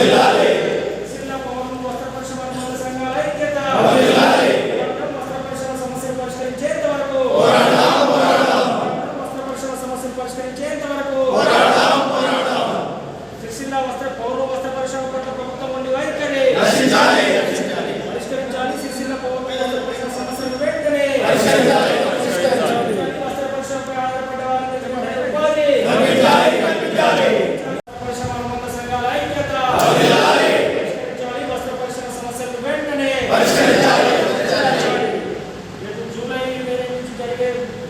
సిరిసిల్ల పౌరులు వస్త్రపరిశ్రమ అనుబంధ సంఘాల ఐక్యత పోరాటం వస్త్రపరిశ్రమ సమస్యలు పరిష్కరించేంత వరకు పోరాటం వస్త్రపరిశ్రమ సమస్యలు పరిష్కరించేంత వరకు సిరిసిల్ల వస్త్ర పౌర వస్త్ర పరిశ్రమ పట్ల ప్రభుత్వం ఉండి వైఖరి పరిష్కరించాలి సిరిసిల్ల పౌర వస్త్ర పరిశ్రమ సమస్యలు వెంటనే పరిష్కరించాలి వస్త్ర పరిశ్రమపై ఆధారపడ్డ వారికి వెంటనే ఉపాధి పరిశ్రమ అనుబంధ సంఘాల ఐక్యత పరిష్కరించాలి వస్త్ర పరిశ్రమ సమస్యలు వెంటనే రేపు జూలై ఇరవై నుంచి జరిగే రిలే నిరాహార దీక్షలను విజయవంతం చేయండి రేపటి నుంచి జరిగే రిలే నిరాహార దీక్షలను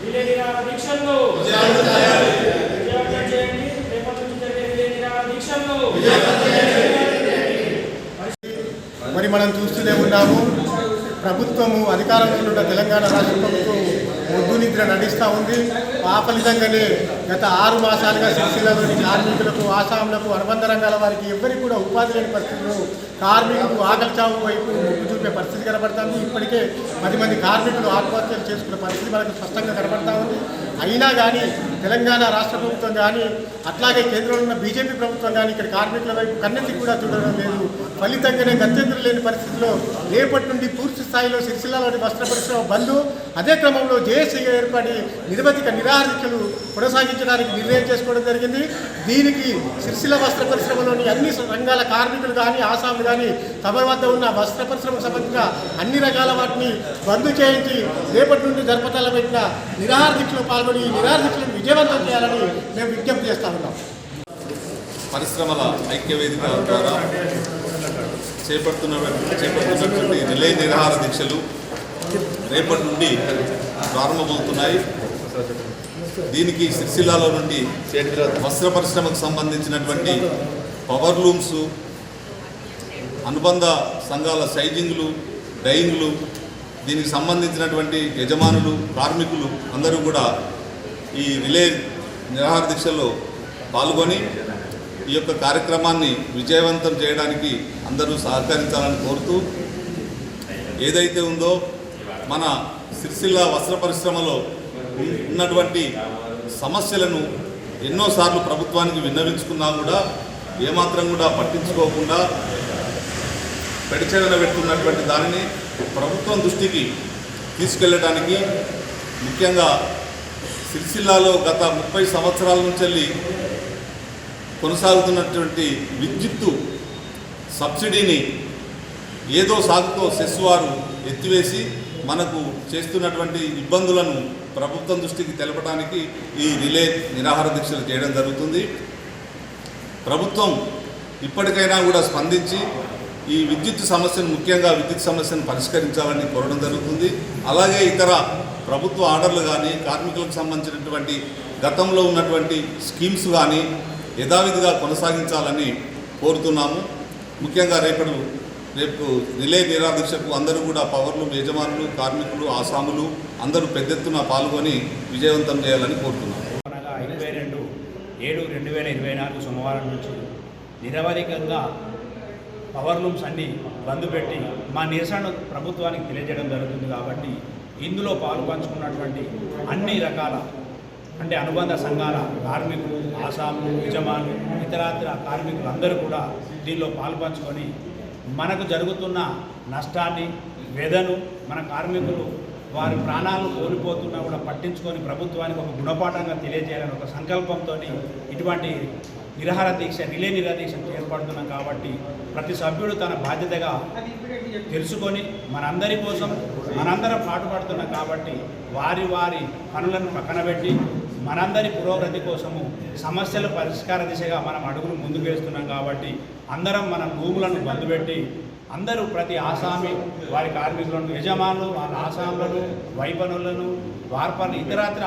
మరి మనం చూస్తూనే ఉన్నాము ప్రభుత్వము అధికారంలో ఉన్న తెలంగాణ రాష్ట్ర ప్రభుత్వం ఒడ్డు నిద్ర నటిస్తూ ఉంది. ఆ ఫలితంగానే గత ఆరు మాసాలుగా సిరిసిల్లలోని కార్మికులకు ఆసాములకు అనుబంధ రంగాల వారికి ఎవరికి కూడా ఉపాధి లేని పరిస్థితుల్లో కార్మికులకు ఆకలి చావు వైపు మొగ్గు చూపే పరిస్థితి కనబడుతుంది. ఇప్పటికే పది మంది కార్మికులు ఆత్మహత్యలు చేసుకునే పరిస్థితి మనకు స్పష్టంగా కనబడతా ఉంది. అయినా కానీ తెలంగాణ రాష్ట్ర ప్రభుత్వం కానీ అట్లాగే కేంద్రంలో ఉన్న బీజేపీ ప్రభుత్వం కానీ ఇక్కడ కార్మికుల వైపు కన్నెత్తి కూడా చూడడం లేదు. ఫలితంగానే గత్యంతరం లేని పరిస్థితిలో రేపటి నుండి పూర్తి స్థాయిలో సిరిసిల్లలోని వస్త్ర పరిశ్రమ బంద్. అదే క్రమంలో జేఏసీ ఏర్పడి నిరవధిక నిరాహారికలు కొనసాగించడానికి నిర్ణయం చేసుకోవడం జరిగింది. దీనికి సిరిసిల్ల వస్త్ర పరిశ్రమలోని అన్ని రంగాల కార్మికులు కానీ ఆసాములు కానీ తమ వద్ద ఉన్న వస్త్ర పరిశ్రమకు సంబంధించిన అన్ని రకాల వాటిని బంద్ చేయించి రేపటి నుండి జరపతల పెట్టిన నిరాహార పాల్గొని ఈ విజయ విజయవంతం చేయాలని మేము విజ్ఞప్తి చేస్తా ఉన్నాం. పరిశ్రమల ఐక్యవేదిక ద్వారా చేపడుతున్న చేపడుతున్నటువంటి రిలే నిరాహార దీక్షలు రేపటి నుండి ప్రారంభమవుతున్నాయి. దీనికి సిరిసిల్లాలో నుండి వస్త్ర పరిశ్రమకు సంబంధించినటువంటి పవర్ లూమ్స్ అనుబంధ సంఘాల సైజింగ్లు డైయింగ్లు దీనికి సంబంధించినటువంటి యజమానులు కార్మికులు అందరూ కూడా ఈ రిలే నిరాహార దీక్షలో పాల్గొని ఈ యొక్క కార్యక్రమాన్ని విజయవంతం చేయడానికి అందరూ సహకరించాలని కోరుతూ ఏదైతే ఉందో మన సిరిసిల్ల వస్త్ర పరిశ్రమలో ఉన్నటువంటి సమస్యలను ఎన్నోసార్లు ప్రభుత్వానికి విన్నవించుకున్నా కూడా ఏమాత్రం కూడా పట్టించుకోకుండా పెడిచేదన పెడుతున్నటువంటి దానిని ప్రభుత్వం దృష్టికి తీసుకెళ్ళడానికి ముఖ్యంగా సిరిసిల్లాలో గత ముప్పై సంవత్సరాల నుంచి వెళ్ళి కొనసాగుతున్నటువంటి విద్యుత్తు సబ్సిడీని ఏదో సాగుతో సెస్ వారు ఎత్తివేసి మనకు చేస్తున్నటువంటి ఇబ్బందులను ప్రభుత్వం దృష్టికి తెలపడానికి ఈ రిలే నిరాహార దీక్షలు చేయడం జరుగుతుంది. ప్రభుత్వం ఇప్పటికైనా కూడా స్పందించి ఈ విద్యుత్ సమస్యను ముఖ్యంగా విద్యుత్ సమస్యను పరిష్కరించాలని కోరడం జరుగుతుంది. అలాగే ఇతర ప్రభుత్వ ఆర్డర్లు కానీ కార్మికులకు సంబంధించినటువంటి గతంలో ఉన్నటువంటి స్కీమ్స్ కానీ యథావిధిగా కొనసాగించాలని కోరుతున్నాము. ముఖ్యంగా రేపటి రేపు రిలే నిరాదీక్షకు అందరూ కూడా పవర్లు యజమానులు కార్మికులు ఆసాములు అందరూ పెద్ద ఎత్తున పాల్గొని విజయవంతం చేయాలని కోరుతున్నాము. ఇరవై రెండు ఏడు రెండు వేల ఇరవై నాలుగు సోమవారం నుంచి నిరవధికంగా పవర్ లూమ్స్ అన్ని బంద్ పెట్టి మా నిరసన ప్రభుత్వానికి తెలియజేయడం జరుగుతుంది కాబట్టి ఇందులో పాలు పంచుకున్నటువంటి అన్ని రకాల అంటే అనుబంధ సంఘాల కార్మికులు ఆసాములు యజమానులు ఇతరాతర కార్మికులు అందరూ కూడా దీనిలో పాల్పంచుకొని మనకు జరుగుతున్న నష్టాన్ని వేదను మన కార్మికులు వారి ప్రాణాలు కోల్పోతున్నా కూడా పట్టించుకొని ప్రభుత్వానికి ఒక గుణపాఠంగా తెలియజేయాలని ఒక సంకల్పంతో ఇటువంటి నిరహార దీక్ష రిలే నిరహార దీక్ష ఏర్పడుతున్నాం కాబట్టి ప్రతి సభ్యుడు తన బాధ్యతగా తెలుసుకొని మనందరి కోసం మనందరం పాటుపడుతున్నాం కాబట్టి వారి వారి పనులను పక్కన పెట్టి మనందరి పురోగతి కోసము సమస్యల పరిష్కార దిశగా మనం అడుగులు ముందుకు వేస్తున్నాం కాబట్టి అందరం మన భూములను బంద్ పెట్టి అందరూ ప్రతి ఆసామి వారి కార్మికులను యజమానులు వాళ్ళ ఆసాములను వైపనులను వార్పను ఇతరత్ర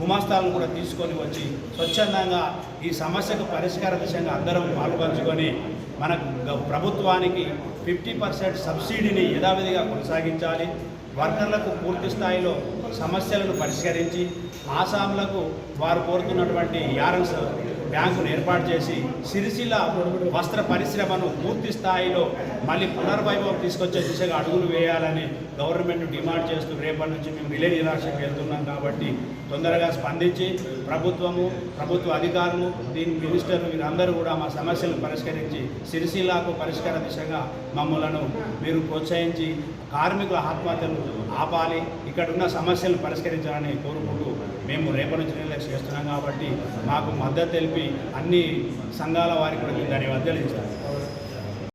గుమాస్తాలను కూడా తీసుకొని వచ్చి స్వచ్ఛందంగా ఈ సమస్యకు పరిష్కార దిశగా అందరం పాల్పంచుకొని మన ప్రభుత్వానికి ఫిఫ్టీ పర్సెంట్ సబ్సిడీని యథావిధిగా కొనసాగించాలి. వర్కర్లకు పూర్తి స్థాయిలో సమస్యలను పరిష్కరించి ఆసాంలకు వారు కోరుతున్నటువంటి యారన్స్ బ్యాంకును ఏర్పాటు చేసి సిరిసిల్ల వస్త్ర పరిశ్రమను పూర్తి స్థాయిలో మళ్ళీ పునర్వైభవం తీసుకొచ్చే దిశగా అడుగులు వేయాలని గవర్నమెంట్ డిమాండ్ చేస్తూ రేపటి నుంచి మేము రిలే నిరాశకు వెళ్తున్నాం కాబట్టి తొందరగా స్పందించి ప్రభుత్వము ప్రభుత్వ అధికారులు దీని మినిస్టర్లు వీరందరూ కూడా మా సమస్యలను పరిష్కరించి సిరిసిల్లకు పరిష్కార దిశగా మమ్మలను మీరు ప్రోత్సహించి కార్మికుల ఆత్మహత్యలు ఆపాలి ఇక్కడున్న సమస్యలను పరిష్కరించాలని కోరుకుంటూ మేము రేపటి నుంచి నిర్లక్ష్యం చేస్తున్నాం కాబట్టి మాకు మద్దతు తెలిపి అన్ని సంఘాల వారికి కూడా మేము ధన్యవాదాలు ఇస్తాం